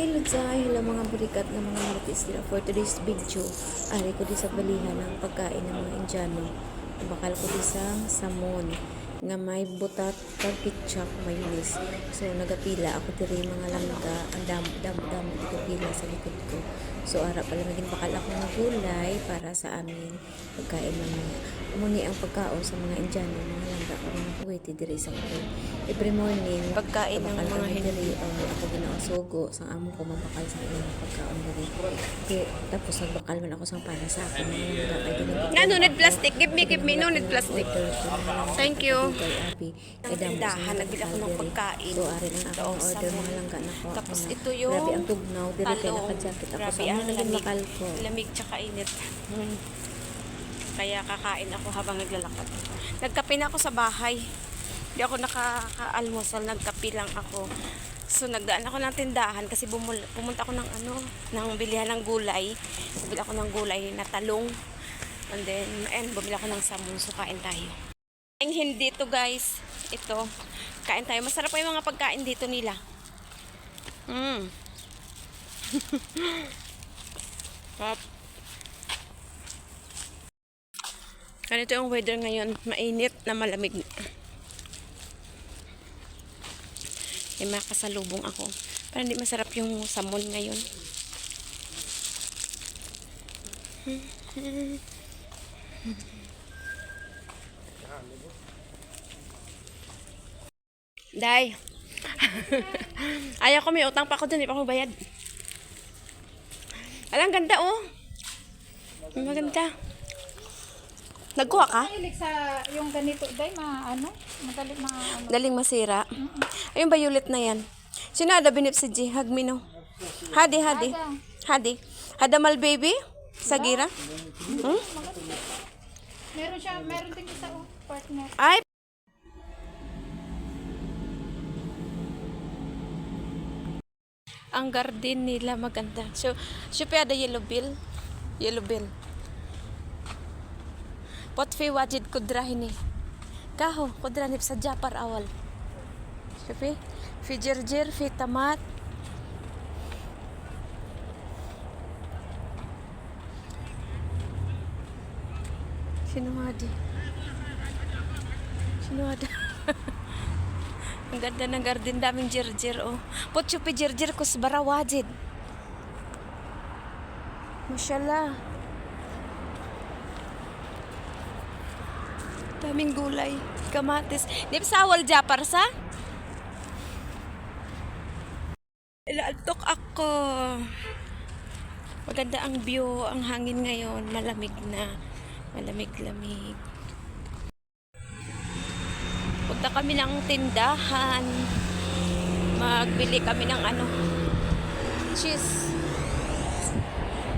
Hello Zay, hello mga burikat ng mga marites nila for today's video. Ari ko di sa balihan ng pagkain ng mga Indiano. Bakal ko di sa samon nga may butat kag ketchup mayonnaise. So nagapila ako diri mga langga, ang dam dam dam nagapila sa likod ko. So ara pala maging bakal ako ng gulay para sa amin pagkain ng mga muni ang pagkaon sa mga Indiano, mga langga o mga kuwiti diri sa ko. Every morning, Pagkain ng mga diri um, ako ginausugo sa amo ko mabakal sa ilang pagkaon diri. Kaya, tapos nagbakal man ako sa para sa akin mga langga. Nga, no need plastic. Give me, give me, no need plastic. Thank you. Sa Tindahan, nagbili ako ng pagkain. So ari ang Daog sa order mga langga na ko. Tapos ito yung Grabe ang tugnaw diri kay talong. naka-jacket ako. Grabe Ang naging lamig. bakal ko. Lamig tsaka init. Hmm. Kaya kakain ako habang naglalakad. Nagkape na ako sa bahay. Hindi ako nakaka-almusal. Nagkape lang ako. So, nagdaan ako ng tindahan kasi bumul- pumunta ako ng ano, ng bilihan ng gulay. Bumili ako ng gulay na talong. And then, and bumili ako ng samon. So, kain tayo. Ang hindi to guys. Ito. Kain tayo. Masarap pa yung mga pagkain dito nila. Mm. Sarap. Ganito yung weather ngayon. Mainit na malamig. May makasalubong ako. Parang hindi masarap yung samon ngayon. Day. Ayaw ko may utang pa ako dun. Hindi pa ako bayad. Alang ganda oh. Maganda. Nagkuha ka? Mahilig sa yung ganito, day, ma, ano, madali ma, ano. Daling masira. Ayun violet na yan. Sino ada binip si G? Hagmino. Hadi, hadi. Hadi. Hadamal baby? Sagira? Hmm? Meron siya, meron din isa, oh, partner. Ay! Ang garden nila maganda. So, siya ada yellow bill. Yellow bill. Pot fi wajid kudrahin ni. Kaho, kudranip sa Japar awal. Siya fi. Jirjir, fi tamat. Sino hadi? Ang ganda ng garden, daming jirjir, oh. Pot chupi jirjir ko sa barawajid. Mashallah. Daming gulay. Kamatis. Di ba sa awal japar sa? Ilaltok ako. Maganda ang view, ang hangin ngayon. Malamig na. Malamig-lamig. Punta kami ng tindahan. Magbili kami ng ano. Cheese.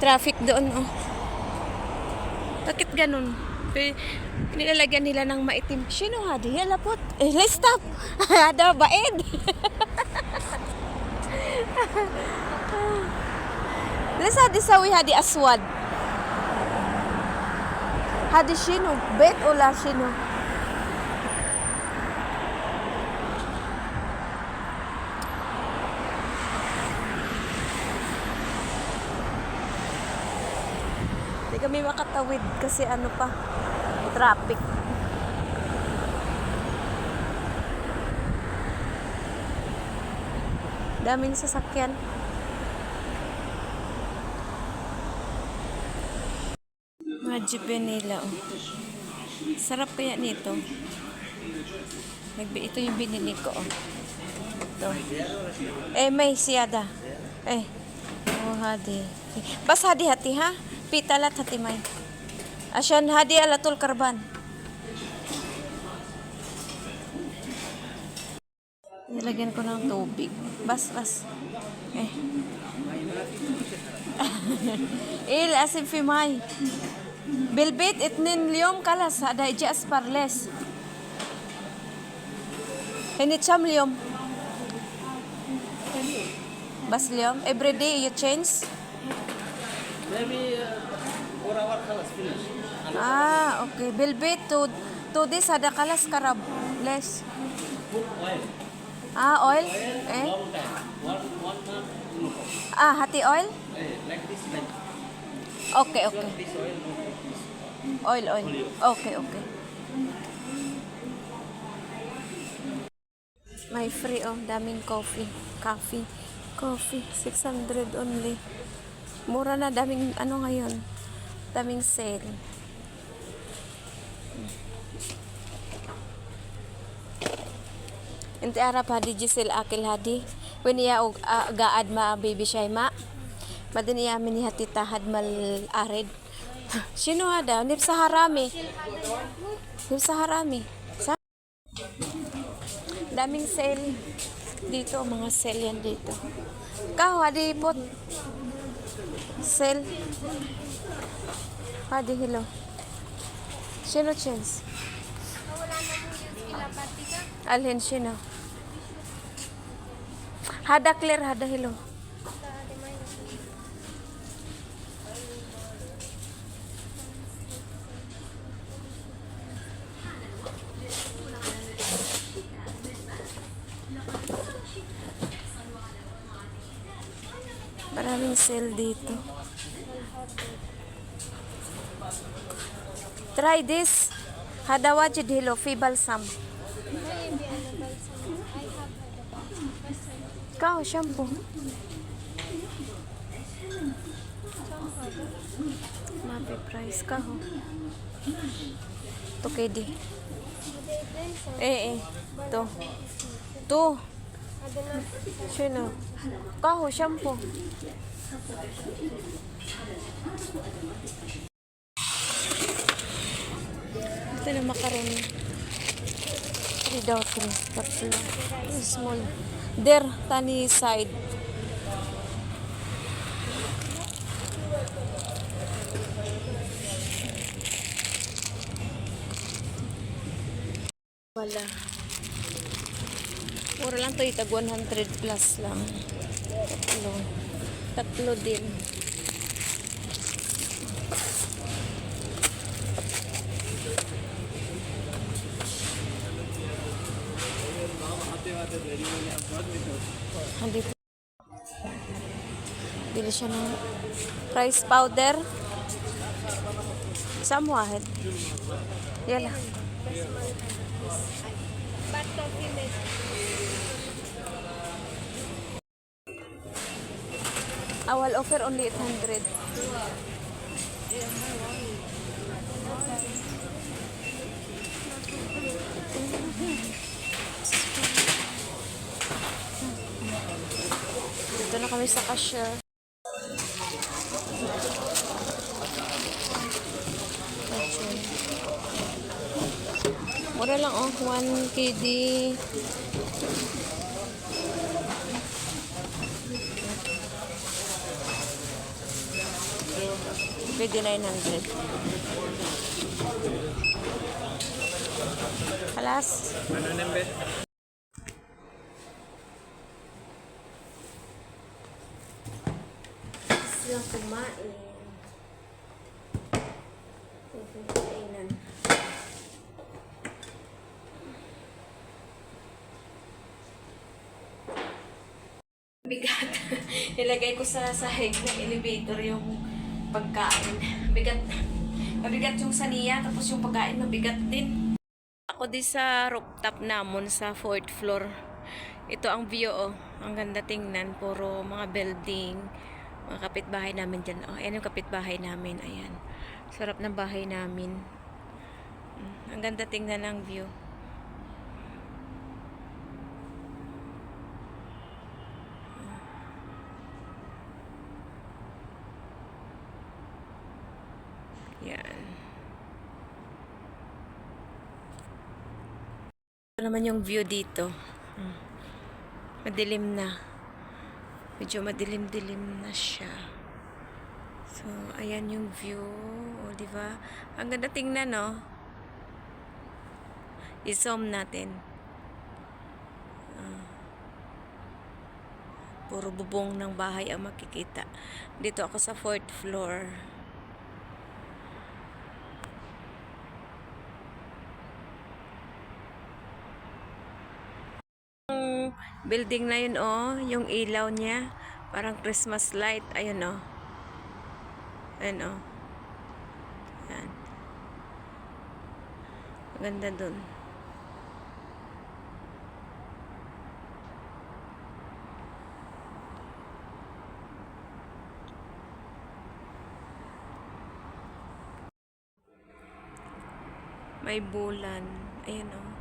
Traffic doon, oh. Bakit ganun? Nilalagyan nila ng maitim. Sino hadi? Halapot. Eh, let's stop. Ada baed. let's hadi sawi hadi aswad. Hadi sino? Bet o la sino? Kami makatawid kasi ano pa, traffic. Daming sasakyan. Mga jeepnya nila, oh. Sarap kaya nito. Nagbi ito yung binili ko, oh. Ito. Eh, may siyada. Eh. Oh, hadi. Bas hadi hati ha? Pitalat hati may. Asyan hadi alatul karban. Nilagyan ko ng tubig. Bas, bas. Eh. Il asim fi. Bilbit itnin liyom kalas hada ija asparles. Hinitsam liyom. Bas liyom. Every day you change? Maybe uh, four hour class finish. Ah, okay. Bilbit to to this ada kalas karab less. Put oil. Ah, oil? Eh? One time. One, one month. Ah, hati oil? Eh, like this, like Okay, okay. this oil. Oil, oil. Okay, okay. May free oh, daming coffee. Coffee. Coffee. 600 only. Mura na, daming ano ngayon. Daming sale. Inti arap hadi Giselle akil hadi. When iya og ah, gaad ma baby siya ma. Madin iya mini hati tahad mal arid. Sino hada? Nip sa harami. Nip sa harami. Sa Daming sale dito, mga sale yan dito. Kao, hadi pot. Sale. Hadi hilo. Sino chance? Alhin sino? Hada clear, hada hilo. Sale dito. Try this. Hadawajid hilo, fi balsam. Kao, shampoo. Mapi price ka ho. To kay di. Eh eh. To. To. Sino? Kaho, shampoo. Ito na macaroni. Three daw, three. Tatlo. Yung Small. There, tani side. Wala. Mura lang to itag 100 plus lang. Tatlo. Tatlo din. Andito. Bili siya ng rice powder. Saan wahid? Yala. Awal offer only 800. Dito na kami sa cashier. Mura lang oh, 1 KD. Pwede 900. Halas. Ano number? Silang kumain. Kainan. Bigat. Nilagay ko sa sahig ng elevator yung pagkain. Bigat. Mabigat yung saniya, tapos yung pagkain mabigat din. Ako di sa rooftop namon sa fourth floor. Ito ang view oh. Ang ganda tingnan. Puro mga building. Mga kapitbahay namin dyan. Oh, ayan yung kapitbahay namin. Ayan. Sarap ng bahay namin. Mm, Ang ganda tingnan ng view. Yan. Ito naman yung view dito. Madilim na. Medyo madilim-dilim na siya. So, ayan yung view. O, di ba? Ang ganda tingnan, no? I-zoom natin. Ah. puro bubong ng bahay ang makikita. Dito ako sa fourth floor. Building na yun oh, yung ilaw niya. Parang Christmas light. Ayun oh. Ayun oh. Yan. Maganda dun. May bulan. Ayun oh.